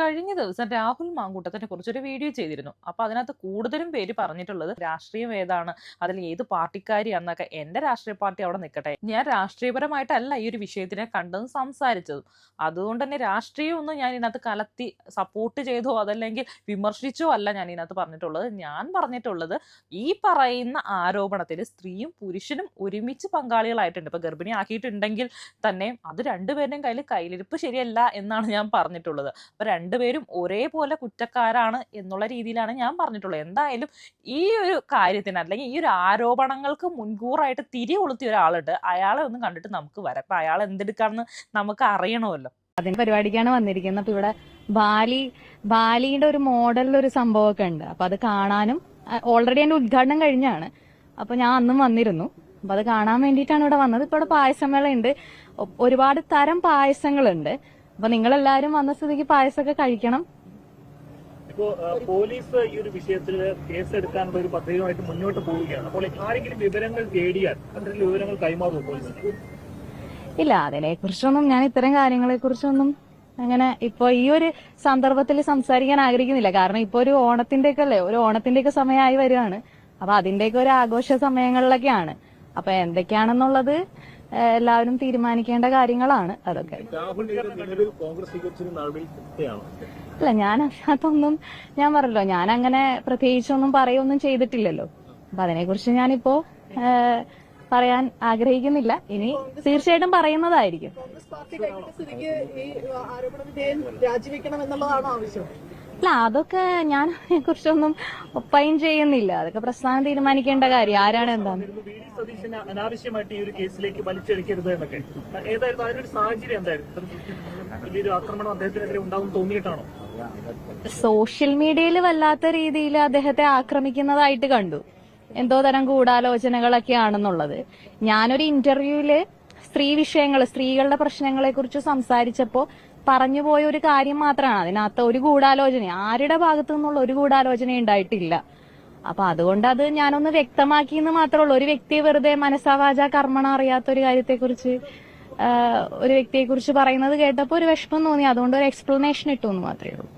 കഴിഞ്ഞ ദിവസം രാഹുൽ മാങ്കൂട്ടത്തിനെ കുറിച്ചൊരു വീഡിയോ ചെയ്തിരുന്നു. അപ്പൊ അതിനകത്ത് കൂടുതലും പേര് പറഞ്ഞിട്ടുള്ളത് രാഷ്ട്രീയം ഏതാണ് അതിൽ ഏത് പാർട്ടിക്കാരിയാന്നൊക്കെ എന്റെ രാഷ്ട്രീയ പാർട്ടി അവിടെ നിൽക്കട്ടെ. ഞാൻ രാഷ്ട്രീയപരമായിട്ടല്ല ഈ ഒരു വിഷയത്തിനെ കണ്ടതും സംസാരിച്ചതും. അതുകൊണ്ട് തന്നെ രാഷ്ട്രീയമൊന്നും ഞാൻ ഇതിനകത്ത് കലത്തി സപ്പോർട്ട് ചെയ്തോ അതല്ലെങ്കിൽ വിമർശിച്ചോ അല്ല ഞാൻ ഇതിനകത്ത് പറഞ്ഞിട്ടുള്ളത്. ഞാൻ പറഞ്ഞിട്ടുള്ളത് ഈ പറയുന്ന ആരോപണത്തിൽ സ്ത്രീയും പുരുഷനും ഒരുമിച്ച് പങ്കാളികളായിട്ടുണ്ട്. ഇപ്പൊ ഗർഭിണി ആക്കിയിട്ടുണ്ടെങ്കിൽ തന്നെ അത് രണ്ടുപേരുടെയും കയ്യിൽ കയ്യിലിരിപ്പ് ശരിയല്ല എന്നാണ് ഞാൻ പറഞ്ഞിട്ടുള്ളത്. അപ്പൊ രണ്ടുപേരും ഒരേപോലെ കുറ്റക്കാരാണ് എന്നുള്ള രീതിയിലാണ് ഞാൻ പറഞ്ഞിട്ടുള്ളത്. എന്തായാലും ഈ ഒരു കാര്യത്തിന് അല്ലെങ്കിൽ ഈ ഒരു ആരോപണങ്ങൾക്ക് മുൻകൂറായിട്ട് തിരി കൊളുത്തിയ ഒരാളുണ്ട്. അയാളെ ഒന്ന് കണ്ടിട്ട് നമുക്ക് വരാം. അപ്പൊ അയാൾ എന്തെടുക്കാന്ന് നമുക്ക് അറിയണമല്ലോ. അതിന് പരിപാടിക്കാണ് വന്നിരിക്കുന്നത്. അപ്പൊ ഇവിടെ ബാലി ബാലിയുടെ ഒരു മോഡലിൽ ഒരു സംഭവമൊക്കെ ഉണ്ട്. അപ്പൊ അത് കാണാനും ഓൾറെഡി അതിന്റെ ഉദ്ഘാടനം കഴിഞ്ഞാണ്. അപ്പൊ ഞാൻ അന്നും വന്നിരുന്നു. അപ്പൊ അത് കാണാൻ വേണ്ടിയിട്ടാണ് ഇവിടെ വന്നത്. ഇപ്പൊ ഇവിടെ പായസമേള ഉണ്ട് ഒരുപാട് തരം പായസങ്ങളുണ്ട്. അപ്പൊ നിങ്ങൾ എല്ലാരും വന്ന സ്ഥിതിക്ക് പായസമൊക്കെ കഴിക്കണം. ഇപ്പോ പോലീസ് ഈ ഒരു വിഷയത്തിൽ കേസെടുക്കാനുള്ള ഒരു പദ്ധതിയുമായിട്ട് മുന്നോട്ട് പോവുകയാണ്. അപ്പോൾ ആരെങ്കിലും വിവരങ്ങൾ തേടിയാൽ അത്തരത്തിൽ വിവരങ്ങൾ കൈമാറുമോ പോലീസിന്? ഇല്ല അതിനെ കുറിച്ചൊന്നും ഞാൻ ഇത്തരം കാര്യങ്ങളെ കുറിച്ചൊന്നും അങ്ങനെ ഇപ്പൊ ഈ ഒരു സന്ദർഭത്തിൽ സംസാരിക്കാൻ ആഗ്രഹിക്കുന്നില്ല. കാരണം ഇപ്പൊ ഒരു ഓണത്തിന്റെ ഒക്കെ അല്ലേ ഒരു ഓണത്തിന്റെ ഒക്കെ സമയമായി വരികയാണ്. അപ്പൊ അതിന്റെയൊക്കെ ഒരു ആഘോഷ സമയങ്ങളിലൊക്കെയാണ്. അപ്പൊ എന്തൊക്കെയാണെന്നുള്ളത് എല്ലാവരും തീരുമാനിക്കേണ്ട കാര്യങ്ങളാണ് അതൊക്കെ. അല്ല ഞാൻ അതിനകത്തൊന്നും ഞാൻ പറഞ്ഞല്ലോ ഞാൻ അങ്ങനെ പ്രത്യേകിച്ചൊന്നും പറയൊന്നും ചെയ്തിട്ടില്ലല്ലോ. അപ്പൊ അതിനെക്കുറിച്ച് ഞാനിപ്പോ പറയാൻ ആഗ്രഹിക്കുന്നില്ല. ഇനി തീർച്ചയായിട്ടും പറയുന്നതായിരിക്കും. അല്ല അതൊക്കെ ഞാൻ അതിനെക്കുറിച്ചൊന്നും ഒപ്പൈൻ ചെയ്യുന്നില്ല. അതൊക്കെ പ്രസ്ഥാനം തീരുമാനിക്കേണ്ട കാര്യം. ആരാണ് എന്താണ് അനാവശ്യമായിട്ട് ഈ ഒരു കേസിലേക്ക് വലിച്ചെടുക്കരുത് എന്നൊക്കെ. ഏതായിരുന്നു? അതിനൊരു സാഹചര്യം എന്തായിരുന്നു? വലിയൊരു ആക്രമണം അദ്ദേഹത്തിനെതിരെ ഉണ്ടാവും തോന്നിയിട്ടാണോ? സോഷ്യൽ മീഡിയയിൽ വല്ലാത്ത രീതിയിൽ അദ്ദേഹത്തെ ആക്രമിക്കുന്നതായിട്ട് കണ്ടു. എന്തോ തരം ഗൂഢാലോചനകളൊക്കെ ആണെന്നുള്ളത്. ഞാനൊരു ഇന്റർവ്യൂവിൽ സ്ത്രീ വിഷയങ്ങൾ സ്ത്രീകളുടെ പ്രശ്നങ്ങളെ കുറിച്ച് സംസാരിച്ചപ്പോ പറഞ്ഞു പോയ ഒരു കാര്യം മാത്രമാണ് അതിനകത്ത് ഒരു ഗൂഢാലോചന. ആരുടെ ഭാഗത്തു നിന്നുള്ള ഒരു ഗൂഢാലോചന ഉണ്ടായിട്ടില്ല. അപ്പൊ അതുകൊണ്ട് അത് ഞാനൊന്ന് വ്യക്തമാക്കി എന്ന് മാത്രമേ ഉള്ളൂ ഒരു വ്യക്തിയെ വെറുതെ മനസ്സാവാച കർമ്മണ അറിയാത്ത ഒരു കാര്യത്തെക്കുറിച്ച് ഒരു ഒരു വ്യക്തിയെക്കുറിച്ച് പറയുന്നത് കേട്ടപ്പോൾ ഒരു വിഷമം തോന്നി. അതുകൊണ്ട് ഒരു എക്സ്പ്ലനേഷൻ ഇട്ടു എന്ന് മാത്രമേ ഉള്ളൂ.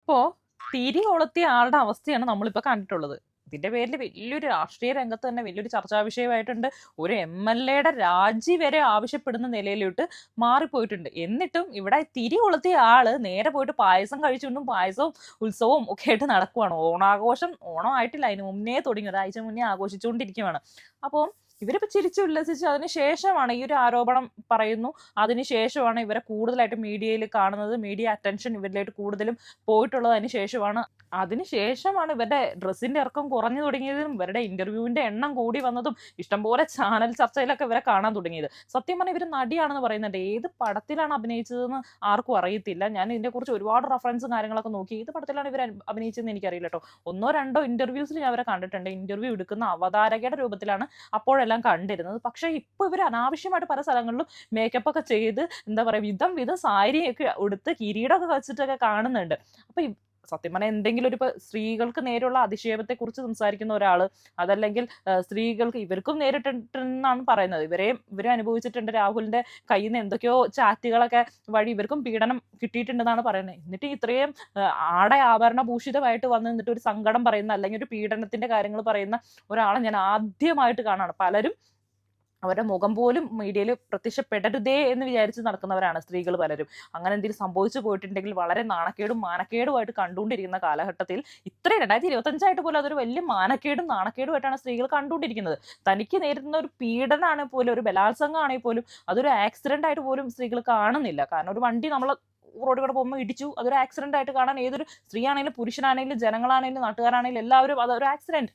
അപ്പോ തിരി കൊളുത്തിയ ആളുടെ അവസ്ഥയാണ് നമ്മളിപ്പോ കണ്ടിട്ടുള്ളത്. ഇതിന്റെ പേരിൽ വലിയൊരു രാഷ്ട്രീയ രംഗത്ത് തന്നെ വലിയൊരു ചർച്ചാ വിഷയമായിട്ടുണ്ട് ഒരു എം എൽ എയുടെ രാജി വരെ ആവശ്യപ്പെടുന്ന നിലയിലോട്ട് മാറിപ്പോയിട്ടുണ്ട്. എന്നിട്ടും ഇവിടെ തിരി കൊളുത്തിയ ആൾ നേരെ പോയിട്ട് പായസം കഴിച്ചുകൊണ്ടും പായസവും ഉത്സവവും ഒക്കെ ആയിട്ട് നടക്കുവാണ്. ഓണാഘോഷം ഓണം ആയിട്ടില്ല. അതിന് മുന്നേ തുടങ്ങി. ഒരാഴ്ച മുന്നേ ആഘോഷിച്ചുകൊണ്ടിരിക്കുകയാണ് അപ്പോൾ ഇവരിപ്പോൾ ചിരിച്ചു ഉല്ലസിച്ച്. അതിന് ശേഷമാണ് ഈ ഒരു ആരോപണം പറയുന്നു. അതിന് ശേഷമാണ് ഇവരെ കൂടുതലായിട്ട് മീഡിയയിൽ കാണുന്നത്. മീഡിയ അറ്റൻഷൻ ഇവരിലായിട്ട് കൂടുതലും പോയിട്ടുള്ളത് അതിന് ശേഷമാണ്. അതിന് ശേഷമാണ് ഇവരുടെ ഡ്രസ്സിന്റെ ഇറക്കം കുറഞ്ഞു തുടങ്ങിയതും ഇവരുടെ ഇന്റർവ്യൂവിന്റെ എണ്ണം കൂടി വന്നതും ഇഷ്ടംപോലെ ചാനൽ ചർച്ചയിലൊക്കെ ഇവരെ കാണാൻ തുടങ്ങിയത്. സത്യം പറഞ്ഞാൽ ഇവർ നടിയാണെന്ന് പറയുന്നുണ്ട്. ഏത് പടത്തിലാണ് അഭിനയിച്ചതെന്ന് ആർക്കും അറിയത്തില്ല. ഞാൻ ഇതിനെക്കുറിച്ച് ഒരുപാട് റെഫറൻസും കാര്യങ്ങളൊക്കെ നോക്കി. ഏത് പടത്തിലാണ് ഇവർ അഭിനയിച്ചതെന്ന് എനിക്കറിയില്ല കേട്ടോ. ഒന്നോ രണ്ടോ ഇന്റർവ്യൂസിൽ ഞാൻ അവരെ കണ്ടിട്ടുണ്ട്. ഇന്റർവ്യൂ എടുക്കുന്ന അവതാരകയുടെ രൂപത്തിലാണ് അപ്പോഴെല്ലാം കണ്ടിരുന്നത്. പക്ഷേ ഇപ്പോൾ ഇവർ അനാവശ്യമായിട്ട് പല സ്ഥലങ്ങളിലും മേക്കപ്പ് ഒക്കെ ചെയ്ത് എന്താ പറയുക വിധം വിധം സാരിയൊക്കെ ഉടുത്ത് കിരീടമൊക്കെ വെച്ചിട്ടൊക്കെ കാണുന്നുണ്ട്. അപ്പൊ ഈ സത്യം പറഞ്ഞാൽ എന്തെങ്കിലും ഒരു സ്ത്രീകൾക്ക് നേരെയുള്ള അധിക്ഷേപത്തെ കുറിച്ച് സംസാരിക്കുന്ന ഒരാൾ അതല്ലെങ്കിൽ സ്ത്രീകൾക്ക് ഇവർക്കും നേരിട്ടിട്ടുണ്ടെന്നാണ് പറയുന്നത്. ഇവരെയും ഇവരെ അനുഭവിച്ചിട്ടുണ്ട് രാഹുലിന്റെ കയ്യിൽ നിന്ന് എന്തൊക്കെയോ ചാറ്റുകളൊക്കെ വഴി ഇവർക്കും പീഡനം കിട്ടിയിട്ടുണ്ടെന്നാണ് പറയുന്നത്. എന്നിട്ട് ഇത്രയും ആടെ ആടെ ഭൂഷിതമായിട്ട് വന്ന് നിന്നിട്ട് ഒരു സങ്കടം പറയുന്ന അല്ലെങ്കിൽ ഒരു പീഡനത്തിന്റെ കാര്യങ്ങൾ പറയുന്ന ഒരാളെ ഞാൻ ആദ്യമായിട്ട് കാണാണ്. പലരും അവരുടെ മുഖം പോലും മീഡിയയിൽ പ്രത്യക്ഷപ്പെടരുതേ എന്ന് വിചാരിച്ച് നടക്കുന്നവരാണ് സ്ത്രീകൾ പലരും. അങ്ങനെ എന്തെങ്കിലും സംഭവിച്ചു പോയിട്ടുണ്ടെങ്കിൽ വളരെ നാണക്കേടും മാനക്കേടുമായിട്ട് കണ്ടുകൊണ്ടിരിക്കുന്ന കാലഘട്ടത്തിൽ ഇത്രയും രണ്ടായിരത്തി ഇരുപത്തഞ്ചായിട്ട് പോലും അതൊരു വലിയ മാനക്കേടും നാണക്കേടുമായിട്ടാണ് സ്ത്രീകൾ കണ്ടുകൊണ്ടിരിക്കുന്നത്. തനിക്ക് നേരിടുന്ന ഒരു പീഡനമാണെങ്കിൽ പോലും ഒരു ബലാത്സംഗമാണെങ്കിൽ പോലും അതൊരു ആക്സിഡന്റ് ആയിട്ട് പോലും സ്ത്രീകൾ കാണുന്നില്ല. കാരണം ഒരു വണ്ടി നമ്മൾ റോഡിൽ കൂടെ പോകുമ്പോൾ ഇടിച്ചു. അതൊരു ആക്സിഡന്റ് ആയിട്ട് കാണാൻ ഏതൊരു സ്ത്രീ ആണെങ്കിലും പുരുഷനാണെങ്കിലും ജനങ്ങളാണെങ്കിലും നാട്ടുകാരാണെങ്കിലും എല്ലാവരും അതൊരു ആക്സിഡന്റ്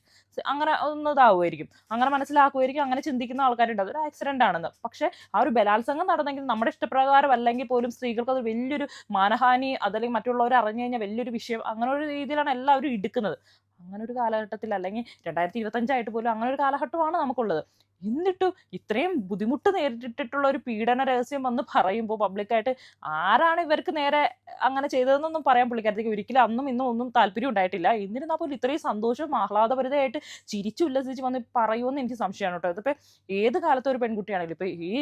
അങ്ങനെ ഒന്ന് ഇതാവുമായിരിക്കും. അങ്ങനെ മനസ്സിലാക്കുമായിരിക്കും. അങ്ങനെ ചിന്തിക്കുന്ന ആൾക്കാരുണ്ട്. അതൊരു ആക്സിഡന്റ് ആണെന്ന്. പക്ഷേ ആ ഒരു ബലാത്സംഗം നടന്നെങ്കിൽ നമ്മുടെ ഇഷ്ടപ്രകാരം അല്ലെങ്കിൽ പോലും സ്ത്രീകൾക്ക് അത് വലിയൊരു മാനഹാനി അതല്ലെങ്കിൽ മറ്റുള്ളവർ അറിഞ്ഞു കഴിഞ്ഞാൽ വലിയൊരു വിഷയം. അങ്ങനെ ഒരു രീതിയിലാണ് എല്ലാവരും എടുക്കുന്നത് അങ്ങനെ ഒരു കാലഘട്ടത്തിൽ അല്ലെങ്കിൽ രണ്ടായിരത്തി ഇരുപത്തഞ്ചായിട്ട് പോലും അങ്ങനെ ഒരു കാലഘട്ടമാണ് നമുക്കുള്ളത്. എന്നിട്ടും ഇത്രയും ബുദ്ധിമുട്ട് നേരിട്ടിട്ടുള്ള ഒരു പീഡന രഹസ്യം വന്ന് പറയുമ്പോൾ പബ്ലിക്കായിട്ട് ആരാണ് ഇവർക്ക് നേരെ അങ്ങനെ ചെയ്തതെന്നൊന്നും പറയാൻ പുള്ളിക്കാരത്തേക്ക് ഒരിക്കലും അന്നും ഇന്നും ഒന്നും താല്പര്യം ഉണ്ടായിട്ടില്ല. എന്നിരുന്നാൽ പോലും ഇത്രയും സന്തോഷവും ആഹ്ലാദപരിതയായിട്ട് ചിരിച്ചു ഉല്ലസിച്ച് വന്ന് പറയുമെന്ന് എനിക്ക് സംശയമാണ് കേട്ടോ. ഇതിപ്പോൾ ഏത് കാലത്തെ ഒരു പെൺകുട്ടിയാണെങ്കിലും ഇപ്പോൾ ഈ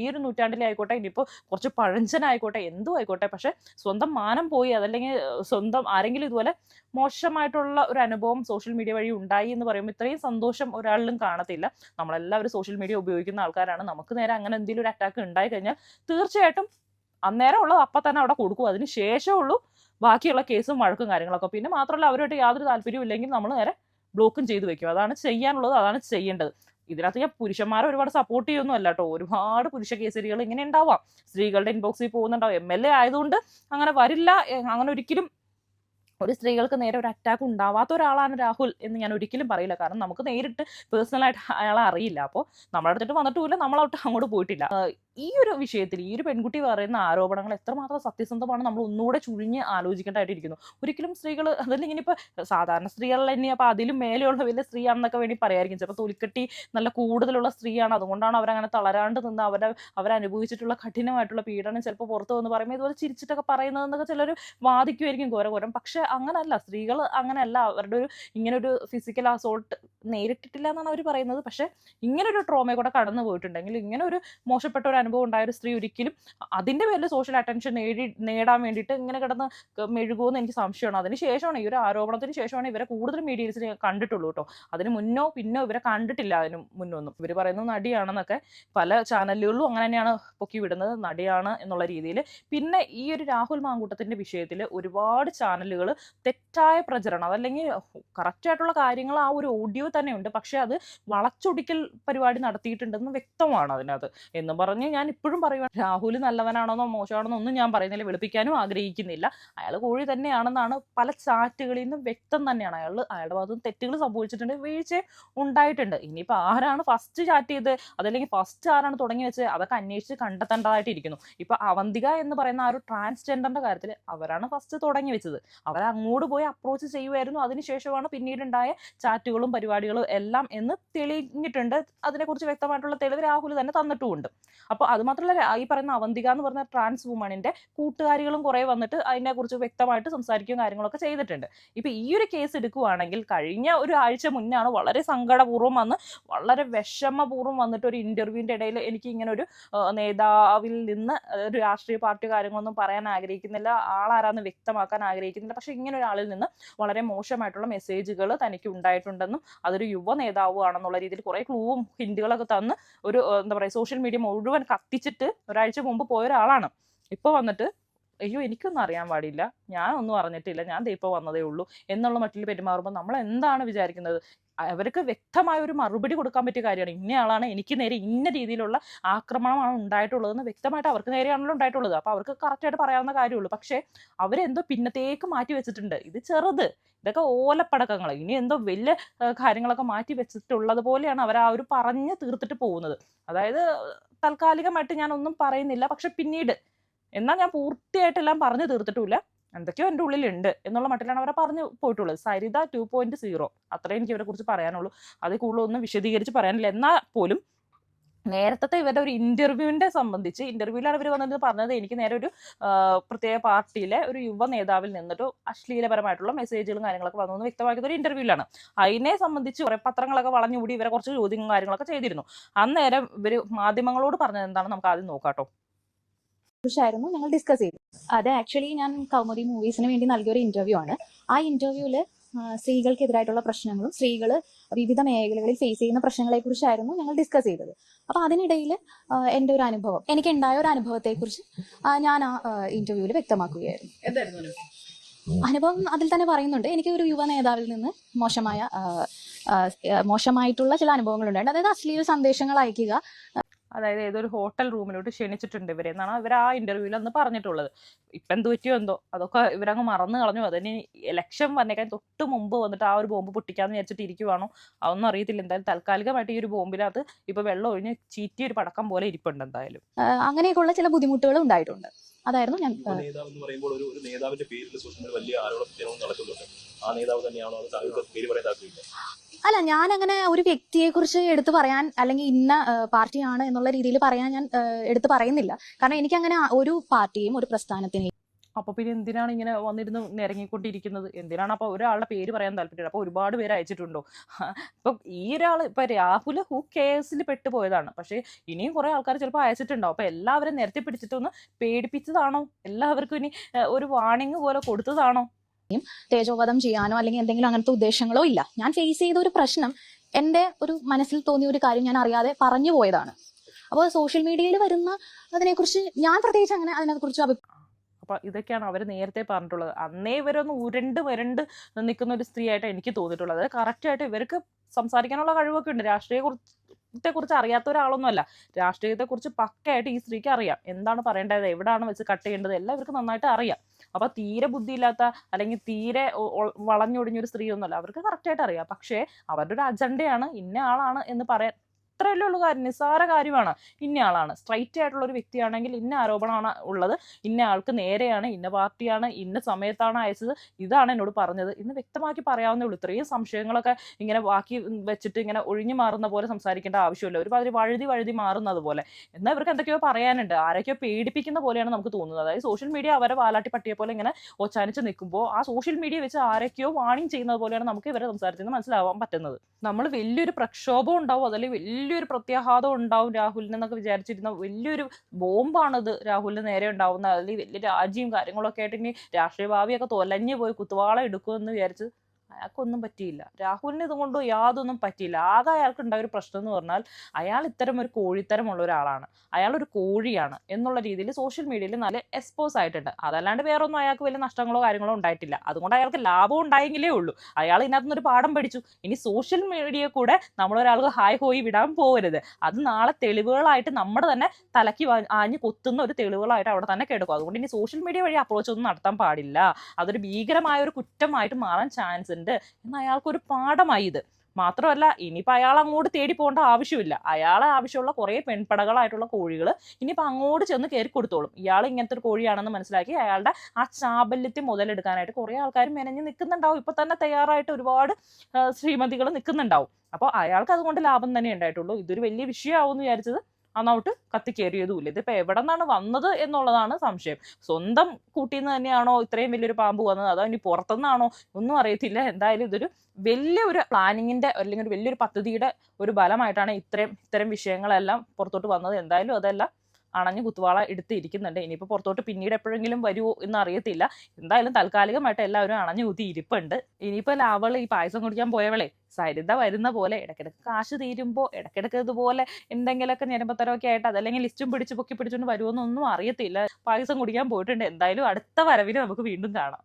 ഈ ഒരു നൂറ്റാണ്ടിലെ ആയിക്കോട്ടെ ഇനിയിപ്പോൾ കുറച്ച് പഴഞ്ചനായിക്കോട്ടെ എന്തും ആയിക്കോട്ടെ പക്ഷേ സ്വന്തം മാനം പോയി അതല്ലെങ്കിൽ സ്വന്തം ആരെങ്കിലും ഇതുപോലെ മോശമായിട്ടുള്ള ഒരു അനുഭവം സോഷ്യൽ മീഡിയ വഴി ഉണ്ടായി എന്ന് പറയുമ്പോൾ ഇത്രയും സന്തോഷം ഒരാളിലും കാണത്തില്ല. നമ്മളെല്ലാവരും സോഷ്യൽ മീഡിയ ഉപയോഗിക്കുന്ന ആൾക്കാരാണ്. നമുക്ക് നേരെ അങ്ങനെ എന്തെങ്കിലും ഒരു അറ്റാക്ക് ഉണ്ടായി കഴിഞ്ഞാൽ തീർച്ചയായിട്ടും അന്നേരം ഉള്ളത് അപ്പം തന്നെ അവിടെ കൊടുക്കും. അതിന് ശേഷമുള്ളൂ ബാക്കിയുള്ള കേസും വഴക്കും കാര്യങ്ങളൊക്കെ. പിന്നെ മാത്രമല്ല അവരുമായിട്ട് യാതൊരു താല്പര്യവും ഇല്ലെങ്കിൽ നമ്മൾ നേരെ ബ്ലോക്കും ചെയ്തു വെക്കും. അതാണ് ചെയ്യാനുള്ളത് അതാണ് ചെയ്യേണ്ടത്. ഇതിനകത്ത് ഞാൻ പുരുഷന്മാരെ ഒരുപാട് സപ്പോർട്ട് ചെയ്യുന്നു അല്ല കേട്ടോ. ഒരുപാട് പുരുഷ കേസരികൾ ഇങ്ങനെ ഉണ്ടാവാം. സ്ത്രീകളുടെ ഇൻബോക്സിൽ പോകുന്നുണ്ടാവും. എം എൽ എ ആയതുകൊണ്ട് അങ്ങനെ വരില്ല. അങ്ങനെ ഒരിക്കലും ഒരു സ്ത്രീകൾക്ക് നേരെ ഒരു അറ്റാക്ക് ഉണ്ടാവാത്ത ഒരാളാണ് രാഹുൽ എന്ന് ഞാൻ ഒരിക്കലും പറയില്ല. കാരണം നമുക്ക് നേരിട്ട് പേഴ്സണലായിട്ട് അയാളെ അറിയില്ല. അപ്പോൾ നമ്മളടുത്തിട്ട് വന്നിട്ടുമില്ല. നമ്മളോട്ട് അങ്ങോട്ട് പോയിട്ടില്ല. ഈ ഒരു വിഷയത്തിൽ ഈ ഒരു പെൺകുട്ടി പറയുന്ന ആരോപണങ്ങൾ എത്രമാത്രം സത്യസന്ധമാണ് നമ്മൾ ഒന്നുകൂടെ ചുഴിഞ്ഞ് ആലോചിക്കേണ്ടതായിട്ടിരിക്കുന്നു. ഒരിക്കലും സ്ത്രീകൾ അതല്ലെങ്കിൽ ഇനിയിപ്പോൾ സാധാരണ സ്ത്രീകളിൽ തന്നെ അപ്പോൾ അതിലും മേലെയുള്ള വലിയ സ്ത്രീയാണെന്നൊക്കെ വേണ്ടി പറയായിരിക്കും. ചിലപ്പോൾ തൊലിക്കെട്ടി നല്ല കൂടുതലുള്ള സ്ത്രീയാണ്. അതുകൊണ്ടാണ് അവരങ്ങനെ തളരാണ്ട് നിന്ന് അവരെ അവരനുഭവിച്ചിട്ടുള്ള കഠിനമായിട്ടുള്ള പീഡനം ചിലപ്പോൾ പുറത്ത് വന്ന് പറയുമ്പോൾ ഇതുപോലെ ചിരിച്ചിട്ടൊക്കെ പറയുന്നതെന്നൊക്കെ ചിലർ വാദിക്കുമായിരിക്കും ഘോരഘോരം പക്ഷെ അങ്ങനല്ല. സ്ത്രീകൾ അങ്ങനെയല്ല അവരുടെ ഒരു ഇങ്ങനെ ഒരു ഫിസിക്കൽ അസോൾട്ട് നേരിട്ടിട്ടില്ല എന്നാണ് അവർ പറയുന്നത്. പക്ഷെ ഇങ്ങനെ ഒരു ട്രോമയെ കൂടെ കടന്നു പോയിട്ടുണ്ടെങ്കിൽ ഇങ്ങനെ ഒരു മോശപ്പെട്ട ഒരു അനുഭവം ഉണ്ടായ ഒരു സ്ത്രീ ഒരിക്കലും അതിന്റെ പേരിൽ സോഷ്യൽ അറ്റൻഷൻ നേടി നേടാൻ വേണ്ടിയിട്ട് ഇങ്ങനെ കിടന്ന് മെഴുകുമെന്ന് എനിക്ക് സംശയമാണ്. അതിന് ശേഷമാണ് ഈ ഒരു ആരോപണത്തിന് ശേഷമാണ് ഇവരെ കൂടുതൽ മീഡിയസിൽ കണ്ടിട്ടുള്ളൂ കേട്ടോ. അതിന് മുന്നോ പിന്നോ ഇവരെ കണ്ടിട്ടില്ല അതിന് മുന്നൊന്നും. ഇവർ പറയുന്നത് നടിയാണെന്നൊക്കെ പല ചാനലുകളിലും അങ്ങനെ തന്നെയാണ് പൊക്കി വിടുന്നത്. നടിയാണ് എന്നുള്ള രീതിയിൽ. പിന്നെ ഈ ഒരു രാഹുൽ മാങ്കൂട്ടത്തിന്റെ വിഷയത്തിൽ ഒരുപാട് ചാനലുകൾ തെറ്റായ പ്രചരണം അതല്ലെങ്കിൽ കറക്റ്റ് ആയിട്ടുള്ള കാര്യങ്ങൾ ആ ഒരു ഓഡിയോ തന്നെയുണ്ട്. പക്ഷെ അത് വളച്ചൊടിക്കൽ പരിപാടി നടത്തിയിട്ടുണ്ടെന്ന് വ്യക്തമാണ് അതിനകത്ത്. എന്ന് പറഞ്ഞ് ഞാൻ ഇപ്പോഴും പറയുവാണ് രാഹുൽ നല്ലവനാണെന്നോ മോശമാണെന്നോ ഒന്നും ഞാൻ പറയുന്നില്ല വെളുപ്പിക്കാനും ആഗ്രഹിക്കുന്നില്ല. അയാൾ കോഴി തന്നെയാണെന്നാണ് പല ചാറ്റുകളിൽ നിന്നും വ്യക്തം തന്നെയാണ്. അയാൾ അയാളുടെ ഭാഗത്ത് തെറ്റുകൾ സംഭവിച്ചിട്ടുണ്ട് വീഴ്ച ഉണ്ടായിട്ടുണ്ട്. ഇനിയിപ്പോൾ ആരാണ് ഫസ്റ്റ് ചാറ്റ് ചെയ്ത് അതല്ലെങ്കിൽ ഫസ്റ്റ് ആരാണ് തുടങ്ങി വെച്ചത് അതൊക്കെ അന്വേഷിച്ച് കണ്ടെത്തേണ്ടതായിട്ടിരിക്കുന്നു. ഇപ്പൊ അവന്തിക എന്ന് പറയുന്ന ആ ഒരു ട്രാൻസ്ജെൻഡറിന്റെ കാര്യത്തിൽ അവരാണ് ഫസ്റ്റ് തുടങ്ങി വെച്ചത്. അവർ അങ്ങോട്ട് പോയി അപ്രോച്ച് ചെയ്യുമായിരുന്നു അതിനുശേഷമാണ് പിന്നീടുണ്ടായ ചാറ്റുകളും പരിപാടികളും എല്ലാം എന്ന് തെളിഞ്ഞിട്ടുണ്ട്. അതിനെക്കുറിച്ച് വ്യക്തമായിട്ടുള്ള തെളിവ് രാഹുൽ തന്നെ തന്നിട്ടുമുണ്ട്. അപ്പോൾ അത് മാത്രമല്ല ഈ പറയുന്ന അവന്തിക എന്ന് പറഞ്ഞ ട്രാൻസ് വുമണിന്റെ കൂട്ടുകാരികളും കുറേ വന്നിട്ട് അതിനെ കുറിച്ച് വ്യക്തമായിട്ട് സംസാരിക്കുകയും കാര്യങ്ങളൊക്കെ ചെയ്തിട്ടുണ്ട്. ഇപ്പൊ ഈ ഒരു കേസ് എടുക്കുവാണെങ്കിൽ കഴിഞ്ഞ ഒരു ആഴ്ച മുന്നാണ് വളരെ സങ്കടപൂർവം വന്ന് വളരെ വിഷമപൂർവം വന്നിട്ട് ഒരു ഇന്റർവ്യൂവിന്റെ ഇടയിൽ എനിക്ക് ഇങ്ങനെ ഒരു നേതാവിൽ നിന്ന് ഒരു രാഷ്ട്രീയ പാർട്ടി കാര്യങ്ങളൊന്നും പറയാൻ ആഗ്രഹിക്കുന്നില്ല ആളാരാന്ന് വ്യക്തമാക്കാൻ ആഗ്രഹിക്കുന്നില്ല. പക്ഷെ ഇങ്ങനെ ഒരാളിൽ നിന്ന് വളരെ മോശമായിട്ടുള്ള മെസ്സേജുകൾ തനിക്ക് ഉണ്ടായിട്ടുണ്ടെന്നും അതൊരു യുവ നേതാവ് ആണെന്നുള്ള രീതിയിൽ കുറെ ക്ലൂവും ഹിന്റുകളൊക്കെ തന്ന് ഒരു എന്താ പറയുക സോഷ്യൽ മീഡിയ മുഴുവൻ കത്തിച്ചിട്ട് ഒരാഴ്ച മുമ്പ് പോയ ഒരാളാണ് ഇപ്പൊ വന്നിട്ട് അയ്യോ എനിക്കൊന്നും അറിയാൻ പാടില്ല. ഞാൻ ഒന്നും അറിഞ്ഞിട്ടില്ല. ഞാൻ ദേ ഇപ്പോൾ വന്നതേ ഉള്ളൂ എന്നുള്ള മട്ടിൽ പെരുമാറുമ്പോൾ നമ്മൾ എന്താണ് വിചാരിക്കുന്നത്? അവർക്ക് വ്യക്തമായ ഒരു മറുപടി കൊടുക്കാൻ പറ്റിയ കാര്യമാണ്. ഇന്നയാളാണ് എനിക്ക് നേരെ ഇന്ന രീതിയിലുള്ള ആക്രമണമാണ് ഉണ്ടായിട്ടുള്ളതെന്ന് വ്യക്തമായിട്ട് അവർക്ക് നേരെയാണല്ലോ ഉണ്ടായിട്ടുള്ളത്. അപ്പോൾ അവർക്ക് കറക്റ്റായിട്ട് പറയാവുന്ന കാര്യമുള്ളൂ. പക്ഷേ അവരെന്തോ പിന്നത്തേക്ക് മാറ്റി വെച്ചിട്ടുണ്ട്. ഇത് ചെറുത്. ഇതൊക്കെ ഓലപ്പടക്കങ്ങൾ. ഇനി എന്തോ വലിയ കാര്യങ്ങളൊക്കെ മാറ്റി വെച്ചിട്ടുള്ളത് പോലെയാണ് അവർ ആ ഒരു പറഞ്ഞ് തീർത്തിട്ട് പോകുന്നത്. അതായത് താൽക്കാലികമായിട്ട് ഞാൻ ഒന്നും പറയുന്നില്ല. പക്ഷെ പിന്നീട് എന്നാൽ ഞാൻ പൂർത്തിയായിട്ടെല്ലാം പറഞ്ഞു തീർത്തിട്ടില്ല എന്തൊക്കെയോ എന്റെ ഉള്ളിലുണ്ട് എന്നുള്ള മട്ടിലാണ് അവരെ പറഞ്ഞു പോയിട്ടുള്ളത്. സരിത ടു പോയിന്റ് സീറോ അത്രേ എനിക്ക് ഇവരെ കുറിച്ച് പറയാനുള്ളൂ. അതിൽ കൂടുതലൊന്നും വിശദീകരിച്ച് പറയാനില്ല. എന്നാൽ പോലും നേരത്തെ ഇവരുടെ ഒരു ഇന്റർവ്യൂവിനെ സംബന്ധിച്ച് ഇന്റർവ്യൂവിലാണ് ഇവർ വന്നത് പറഞ്ഞത്. എനിക്ക് നേരെ ഒരു പ്രത്യേക പാർട്ടിയിലെ ഒരു യുവ നേതാവിൽ നിന്നിട്ട് അശ്ലീലപരമായിട്ടുള്ള മെസ്സേജുകളും കാര്യങ്ങളൊക്കെ വന്നു എന്ന് വ്യക്തമാക്കിയത് ഒരു ഇന്റർവ്യൂവിലാണ് അതിനെ സംബന്ധിച്ച് കുറെ പത്രങ്ങളൊക്കെ വളഞ്ഞുകൂടി ഇവരെ കുറച്ച് ചോദ്യങ്ങളും കാര്യങ്ങളൊക്കെ ചെയ്തിരുന്നു. അന്നേരം ഇവർ മാധ്യമങ്ങളോട് പറഞ്ഞത് എന്താണ് നമുക്ക് ആദ്യം നോക്കാട്ടോ. കുറിച്ചായിരുന്നു ഞങ്ങൾ ഡിസ്കസ് ചെയ്തു. അത് ആക്ച്വലി ഞാൻ കൗമുദി മൂവീസിന് വേണ്ടി നൽകിയ ഒരു ഇന്റർവ്യൂ ആണ്. ആ ഇന്റർവ്യൂവിൽ സ്ത്രീകൾക്കെതിരായിട്ടുള്ള പ്രശ്നങ്ങളും സ്ത്രീകൾ വിവിധ മേഖലകളിൽ ഫേസ് ചെയ്യുന്ന പ്രശ്നങ്ങളെ കുറിച്ചായിരുന്നു ഞങ്ങൾ ഡിസ്കസ് ചെയ്തത്. അപ്പൊ അതിനിടയിൽ എന്റെ ഒരു അനുഭവം എനിക്ക് ഉണ്ടായ ഒരു അനുഭവത്തെ കുറിച്ച് ഞാൻ ആ ഇന്റർവ്യൂവിൽ വ്യക്തമാക്കുകയായിരുന്നു. അനുഭവം? അതിൽ തന്നെ പറയുന്നുണ്ട് എനിക്ക് ഒരു യുവ നേതാവിൽ നിന്ന് മോശമായ മോശമായിട്ടുള്ള ചില അനുഭവങ്ങൾ ഉണ്ടായിട്ടുണ്ട് അതായത് അശ്ലീല സന്ദേശങ്ങൾ അയക്കുക അതായത് ഏതൊരു ഹോട്ടൽ റൂമിലോട്ട് ക്ഷണിച്ചിട്ടുണ്ട് ഇവരെ എന്നാണ് ഇവർ ആ ഇന്റർവ്യൂവിൽ അന്ന് പറഞ്ഞിട്ടുള്ളത്. ഇപ്പം എന്ത് പറ്റിയോ എന്തോ. അതൊക്കെ ഇവരങ്ങ് മറന്നു കളഞ്ഞു. അതിന് ഇലക്ഷൻ വന്നേക്കാൻ തൊട്ട് മുമ്പ് വന്നിട്ട് ആ ഒരു ബോംബ് പൊട്ടിക്കാന്ന് വിചാരിച്ചിട്ട് ഇരിക്കുവാണോ? അതൊന്നും അറിയത്തില്ല. എന്തായാലും താൽക്കാലികമായിട്ട് ഈ ഒരു ബോംബിനകത്ത് ഇപ്പൊ വെള്ളം ഒഴിഞ്ഞ് ചീറ്റി ഒരു പടക്കം പോലെ ഇരിപ്പുണ്ട് എന്തായാലും. അങ്ങനെയൊക്കെയുള്ള ചില ബുദ്ധിമുട്ടുകൾ ഉണ്ടായിട്ടുണ്ട്. അതായിരുന്നു ഞാൻ നേതാവ് എന്ന് പറയുമ്പോൾ ഒരു നേതാവിന്റെ പേരിൽ സോഷ്യൽ മീഡിയ വലിയ ആരോപണം നടക്കുന്നുണ്ട്. ആ നേതാവ് തന്നെയാണോ? പേര് പറയാൻ താല്പര്യമില്ല. അല്ല ഞാൻ അങ്ങനെ ഒരു വ്യക്തിയെ കുറിച്ച് എടുത്തു പറയാൻ അല്ലെങ്കിൽ ഇന്ന പാർട്ടിയാണ് എന്നുള്ള രീതിയിൽ പറയാൻ ഞാൻ എടുത്തു പറയുന്നില്ല. കാരണം എനിക്ക് അങ്ങനെ ഒരു പാർട്ടിയും ഒരു പ്രസ്ഥാനത്തിനെയും അപ്പൊ പിന്നെ എന്തിനാണ് ഇങ്ങനെ വന്നിരുന്ന് നിരങ്ങിക്കൊണ്ടിരിക്കുന്നത്? എന്തിനാണ് അപ്പൊ ഒരാളുടെ പേര് പറയാൻ താല്പര്യം അപ്പൊ ഒരുപാട് പേര് അയച്ചിട്ടുണ്ടോ? ഇപ്പൊ ഈ ഒരാൾ ഇപ്പൊ രാഹുൽ ഹു കേസിൽ പെട്ടുപോയതാണ് പക്ഷെ ഇനിയും കുറെ ആൾക്കാർ ചിലപ്പോൾ അയച്ചിട്ടുണ്ടാവും. അപ്പൊ എല്ലാവരും നിരത്തി പിടിച്ചിട്ടൊന്ന് പേടിപ്പിച്ചതാണോ? എല്ലാവർക്കും ഇനി ഒരു വാണിംഗ് പോലെ കൊടുത്തതാണോ? തേജോവധം ചെയ്യാനോ അല്ലെങ്കിൽ എന്തെങ്കിലും അങ്ങനത്തെ ഉദ്ദേശങ്ങളോ ഇല്ല. ഞാൻ ഫേസ് ചെയ്ത ഒരു പ്രശ്നം എന്റെ ഒരു മനസ്സിൽ തോന്നിയ ഒരു കാര്യം ഞാൻ അറിയാതെ പറഞ്ഞു പോയതാണ്. അപ്പോൾ സോഷ്യൽ മീഡിയയിൽ വരുന്ന അതിനെക്കുറിച്ച് ഞാൻ പ്രത്യേകിച്ച് അങ്ങനെ അതിനെക്കുറിച്ച് അഭി അപ്പൊ ഇതൊക്കെയാണ് അവർ നേരത്തെ പറഞ്ഞിട്ടുള്ളത്. അന്നേ ഇവരൊന്ന് ഉരുണ്ട് വരണ്ട് നിൽക്കുന്ന ഒരു സ്ത്രീ സ്ത്രീയായിട്ട് എനിക്ക് തോന്നിയിട്ടുള്ളത്. കറക്റ്റായിട്ട് ഇവർക്ക് സംസാരിക്കാനുള്ള കഴിവൊക്കെ ഉണ്ട്. രാഷ്ട്രീയ കുറിച്ച് അറിയാത്ത ഒരാളൊന്നുമല്ല. രാഷ്ട്രീയത്തെ കുറിച്ച് പക്കയായിട്ട് ഈ സ്ത്രീക്ക് അറിയാം. എന്താണ് പറയേണ്ടത്? എവിടെയാണ് വെച്ച് കട്ട് ചെയ്യേണ്ടത്? എല്ലാം ഇവർക്ക് നന്നായിട്ട് അറിയാം. അപ്പോൾ തീരെ ബുദ്ധിയില്ലാത്ത അല്ലെങ്കിൽ തീരെ വളഞ്ഞൊടിഞ്ഞൊരു സ്ത്രീ ഒന്നുമല്ല അവർക്ക് കറക്റ്റായിട്ട് അറിയാം. പക്ഷേ അവരുടെ ഒരു അജണ്ടയാണ് ഇന്ന ആളാണ് എന്ന് പറയാൻ ഇത്രയല്ലേ ഉള്ളൂ കാര്യം. നിസ്സാര കാര്യമാണ്. ഇന്ന ആളാണ്. സ്ട്രൈറ്റ് ആയിട്ടുള്ള ഒരു വ്യക്തിയാണെങ്കിൽ ഇന്ന ആരോപണമാണ് ഉള്ളത്. ഇന്ന ആൾക്ക് നേരെയാണ് ഇന്ന പാർട്ടിയാണ് ഇന്ന സമയത്താണ് അയച്ചത്. ഇതാണ് എന്നോട് പറഞ്ഞത്. ഇന്ന് വ്യക്തമാക്കി പറയാവുന്നേ ഉള്ളൂ. ഇത്രയും സംശയങ്ങളൊക്കെ ഇങ്ങനെ ബാക്കി വെച്ചിട്ട് ഇങ്ങനെ ഒഴിഞ്ഞു മാറുന്ന പോലെ സംസാരിക്കേണ്ട ആവശ്യമില്ല. ഒരുമാതിരി വഴുതി വഴുതി മാറുന്നത് പോലെ. എന്നാൽ ഇവർക്ക് എന്തൊക്കെയോ പറയാനുണ്ട്. ആരൊക്കെയോ പേടിപ്പിക്കുന്ന പോലെയാണ് നമുക്ക് തോന്നുന്നത്. അതായത് സോഷ്യൽ മീഡിയ അവരെ വാലാട്ടി പട്ടിയെ പോലെ ഇങ്ങനെ ഒച്ചാനിച്ച് നിൽക്കുമ്പോൾ ആ സോഷ്യൽ മീഡിയ വെച്ച് ആരൊക്കെയോ വാണിംഗ് ചെയ്യുന്നത് പോലെയാണ് നമുക്ക് ഇവരെ സംസാരിച്ചത് മനസ്സിലാവാൻ പറ്റുന്നത്. നമ്മൾ വലിയൊരു പ്രക്ഷോഭം ഉണ്ടാവും. അതല്ലെങ്കിൽ വലിയൊരു പ്രത്യാഘാതം ഉണ്ടാവും രാഹുലിന് എന്നൊക്കെ വിചാരിച്ചിരുന്ന വലിയൊരു ബോംബാണത് രാഹുലിന് നേരെ ഉണ്ടാവുന്ന അതിൽ വലിയ രാജ്യം കാര്യങ്ങളൊക്കെ ആയിട്ട് ഇനി രാഷ്ട്രീയ ഭാവിയൊക്കെ തൊലഞ്ഞു പോയി കുത്തുവാള എടുക്കുമെന്ന് വിചാരിച്ച് അയാൾക്കൊന്നും പറ്റിയില്ല. രാഹുലിന് ഇതുകൊണ്ട് യാതൊന്നും പറ്റിയില്ല. ആകെ അയാൾക്ക് ഉണ്ടായ ഒരു പ്രശ്നം എന്ന് പറഞ്ഞാൽ അയാൾ ഇത്തരം ഒരു കോഴിത്തരമുള്ള ഒരാളാണ്. അയാൾ ഒരു കോഴിയാണ് എന്നുള്ള രീതിയിൽ സോഷ്യൽ മീഡിയയിൽ നല്ല എക്സ്പോസ് ആയിട്ടുണ്ട്. അതല്ലാണ്ട് വേറൊന്നും അയാൾക്ക് വലിയ നഷ്ടങ്ങളോ കാര്യങ്ങളോ ഉണ്ടായിട്ടില്ല. അതുകൊണ്ട് അയാൾക്ക് ലാഭം ഉണ്ടായെങ്കിലേ ഉള്ളൂ. അയാൾ ഇതിനകത്ത് നിന്ന് ഒരു പാഠം പഠിച്ചു. ഇനി സോഷ്യൽ മീഡിയ കൂടെ നമ്മളൊരാൾക്ക് ഹായ് ഹോയി വിടാൻ പോകരുത് അത് നാളെ തെളിവുകളായിട്ട് നമ്മുടെ തന്നെ തലയ്ക്ക് ആഞ്ഞു ആഞ്ഞ് കൊത്തുന്ന ഒരു തെളിവുകളായിട്ട് അവിടെ തന്നെ കിടക്കും. അതുകൊണ്ട് ഇനി സോഷ്യൽ മീഡിയ വഴി അപ്രോച്ച് ഒന്നും നടത്താൻ പാടില്ല. അതൊരു ഭീകരമായ ഒരു കുറ്റമായിട്ട് മാറാൻ ചാൻസ് ഉണ്ട്. എന്ന് അയാൾക്കൊരു പാഠമായി ഇത്. മാത്രമല്ല ഇനിയിപ്പോൾ അയാൾ അങ്ങോട്ട് തേടി പോകേണ്ട ആവശ്യമില്ല. അയാളെ ആവശ്യമുള്ള കുറേ പെൺപടകളായിട്ടുള്ള കോഴികൾ ഇനിയിപ്പോൾ അങ്ങോട്ട് ചെന്ന് കയറി കൊടുത്തോളും. ഇയാൾ ഇങ്ങനത്തെ ഒരു കോഴിയാണെന്ന് മനസ്സിലാക്കി അയാളുടെ ആ ചാബല്യത്തെ മുതലെടുക്കാനായിട്ട് കുറേ ആൾക്കാർ മെനഞ്ഞ് നിൽക്കുന്നുണ്ടാവും. ഇപ്പോൾ തന്നെ തയ്യാറായിട്ട് ഒരുപാട് ശ്രീമതികൾ നിൽക്കുന്നുണ്ടാവും. അപ്പോൾ അയാൾക്ക് അതുകൊണ്ട് ലാഭം തന്നെ ഉണ്ടായിട്ടുള്ളൂ. ഇതൊരു വലിയ വിഷയമാവും എന്ന് വിചാരിച്ചത് അന്നോട്ട് കത്തിക്കേറിയതുമില്ല. ഇതിപ്പോൾ എവിടെ നിന്നാണ് വന്നത് എന്നുള്ളതാണ് സംശയം. സ്വന്തം കൂട്ടിൽ നിന്ന് തന്നെയാണോ ഇത്രയും വലിയൊരു പാമ്പ് വന്നത്? അതോ ഇനി പുറത്തുനിന്നാണോ? ഒന്നും അറിയത്തില്ല. എന്തായാലും ഇതൊരു വലിയൊരു പ്ലാനിങ്ങിന്റെ അല്ലെങ്കിൽ ഒരു വലിയൊരു പദ്ധതിയുടെ ഒരു ഫലമായിട്ടാണ് ഇത്രയും ഇത്തരം വിഷയങ്ങളെല്ലാം പുറത്തോട്ട് വന്നത്. എന്തായാലും അതെല്ലാം അണഞ്ഞു കുത്തുവാള എടുത്ത് ഇരിക്കുന്നുണ്ട് ഇനിയിപ്പോൾ പുറത്തോട്ട് പിന്നീട് എപ്പോഴെങ്കിലും വരുമോ എന്ന് അറിയത്തില്ല. എന്തായാലും താൽക്കാലികമായിട്ട് എല്ലാവരും അണഞ്ഞു കുത്തി ഇരിപ്പുണ്ട്. ഇനിയിപ്പോൾ ലാവൾ ഈ പായസം കുടിക്കാൻ പോയവളെ സരിത വരുന്ന പോലെ ഇടയ്ക്കിടയ്ക്ക് കാശ് തീരുമ്പോൾ ഇടയ്ക്കിടയ്ക്ക് ഇതുപോലെ എന്തെങ്കിലുമൊക്കെ ഞരമ്പത്തരമൊക്കെ ആയിട്ട് അതല്ലെങ്കിൽ ലിസ്റ്റും പിടിച്ച് പൊക്കി പിടിച്ചുകൊണ്ട് വരുമോ എന്നൊന്നും അറിയത്തില്ല. പായസം കുടിക്കാൻ പോയിട്ടുണ്ട്. എന്തായാലും അടുത്ത വരവിന് നമുക്ക് വീണ്ടും കാണാം.